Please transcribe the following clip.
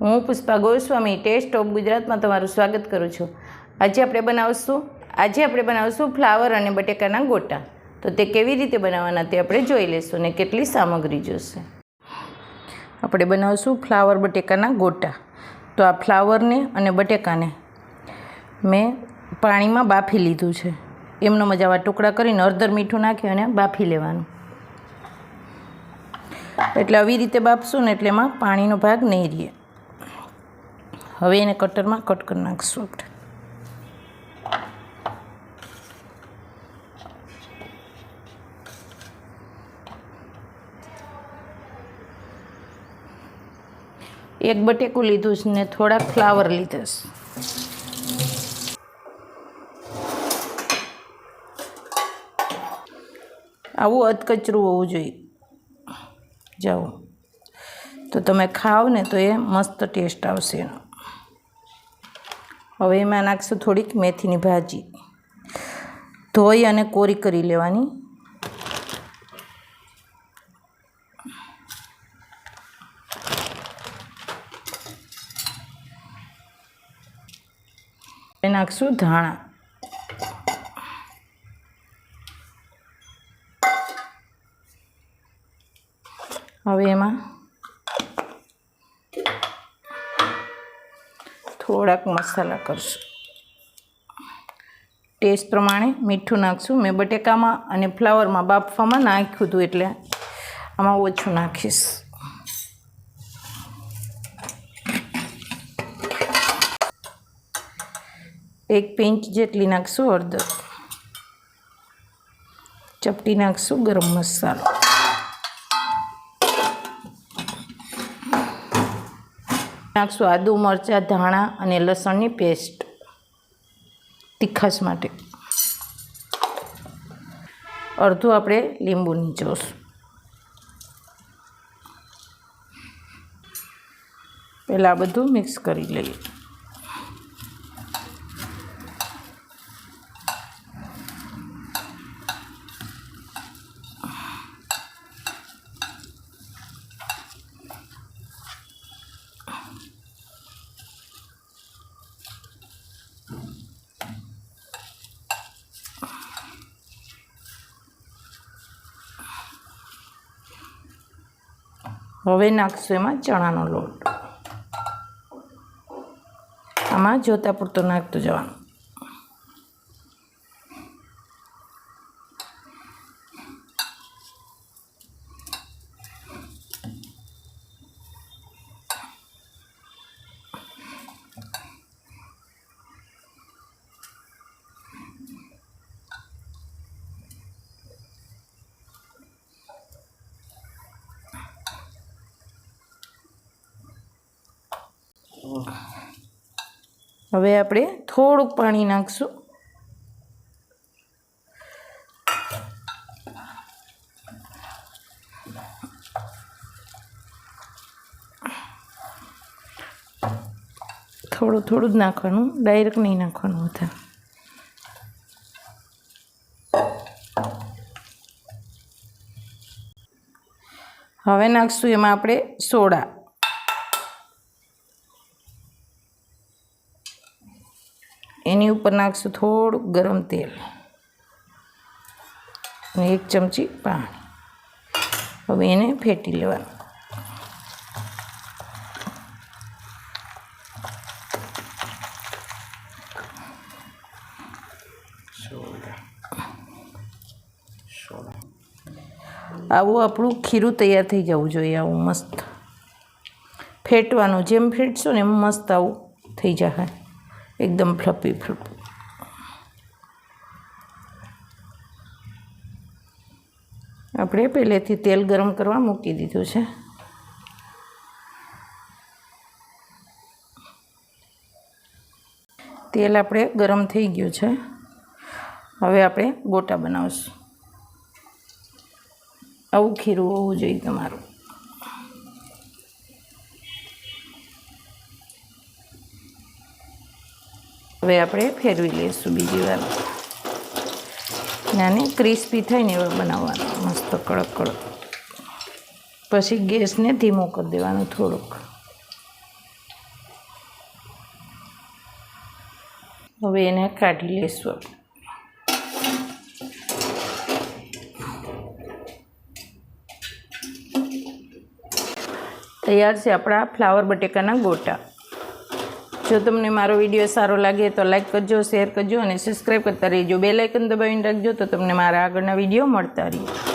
હું Pushpa Goswami test of ગુજરાતમાં તમારું સ્વાગત કરું છું. આજે આપણે બનાવશું, આજે આપણે બનાવશું ફ્લાવર અને બટેકાના ગોટા. તો તે કેવી રીતે બનાવવાના તે આપણે જોઈ લઈશું ને કેટલી સામગ્રી જોશે. આપણે બનાવશું ફ્લાવર બટેકાના ગોટા. તો આ ફ્લાવરને અને બટેકાને મેં પાણીમાં બાફી લીધું છે. એમનો મજાવા ટુકડા કરીને અર્ધર મીઠું નાખી અને બાફી લેવાનું. એટલે આવી રીતે બાફશું ને એટલે એમાં પાણીનો ભાગ નહીં રહે. હવે એને કટરમાં કટ કરી નાખશું આપણે. એક બટેકું લીધું છે ને થોડાક ફ્લાવર લીધા છે. આવું અધકચરું હોવું જોઈએ. જાઓ. તો તમે ખાવ ને તો એ મસ્ત ટેસ્ટ આવશે એનો. હવે એમાં નાખશું થોડીક મેથીની ભાજી. ધોઈ અને કોરી કરી લેવાની. નાખશું ધાણા. હવે એમાં થોડાક મસાલા કરશું. ટેસ્ટ પ્રમાણે મીઠું નાખશું. મેં બટેકામાં અને ફ્લાવરમાં બાફવામાં નાખ્યું હતું એટલે આમાં ઓછું નાખીશ. એક પિંચ જેટલી નાખશું હળદર. ચપટી નાખશું ગરમ મસાલો. નાખશું આદુ મરચાં, ધાણા અને લસણની પેસ્ટ. તીખાશ માટે. અડધું આપણે લીંબુ નીચોશું. પહેલાં બધું મિક્સ કરી લઈએ. હવે નાખશું એમાં ચણાનો લોટ. આમાં જોતા પૂરતો નાખતું જવાનું. હવે આપણે થોડુંક પાણી નાખશું. થોડું થોડું જ નાખવાનું ડાયરેક્ટ નહીં નાખવાનું વધારે. હવે નાખશું એમાં આપણે સોડા. એની ઉપર નાખશું થોડુંક ગરમ તેલ. અને એક ચમચી પાણી. હવે એને ફેટી લેવાનું. આવું આપણું ખીરું તૈયાર થઈ જવું જોઈએ આવું મસ્ત. ફેટવાનું જેમ ફેટશો ને એમ મસ્ત આવું થઈ જશે. એકદમ ફ્લપી ફ્લપી આપણે પહેલેથી તેલ ગરમ કરવા મૂકી દીધું છે. તેલ આપણે ગરમ થઈ ગયું છે. હવે આપણે ગોટા બનાવશું. આવું ખીરું હોવું જોઈએ તમારું. હવે આપણે ફેરવી લઈશું બીજી વાર. નાને ક્રિસ્પી થાય ને એવા બનાવવાનું, મસ્ત કડક કડક. પછી ગેસને ધીમો કરી દેવાનો થોડોક. હવે એને કાઢી લઈશું આપણે. તૈયાર છે આપણા ફ્લાવર બટેકાના ગોટા. જો તમને મારો વીડિયો સારો લાગે તો લાઈક કરજો શેર કરજો અને સબસ્ક્રાઈબ કરતા રહેજો. બે લાઇકન દબાવીને રાખજો તો તમને મારા આગળના વીડિયો મળતા રહે.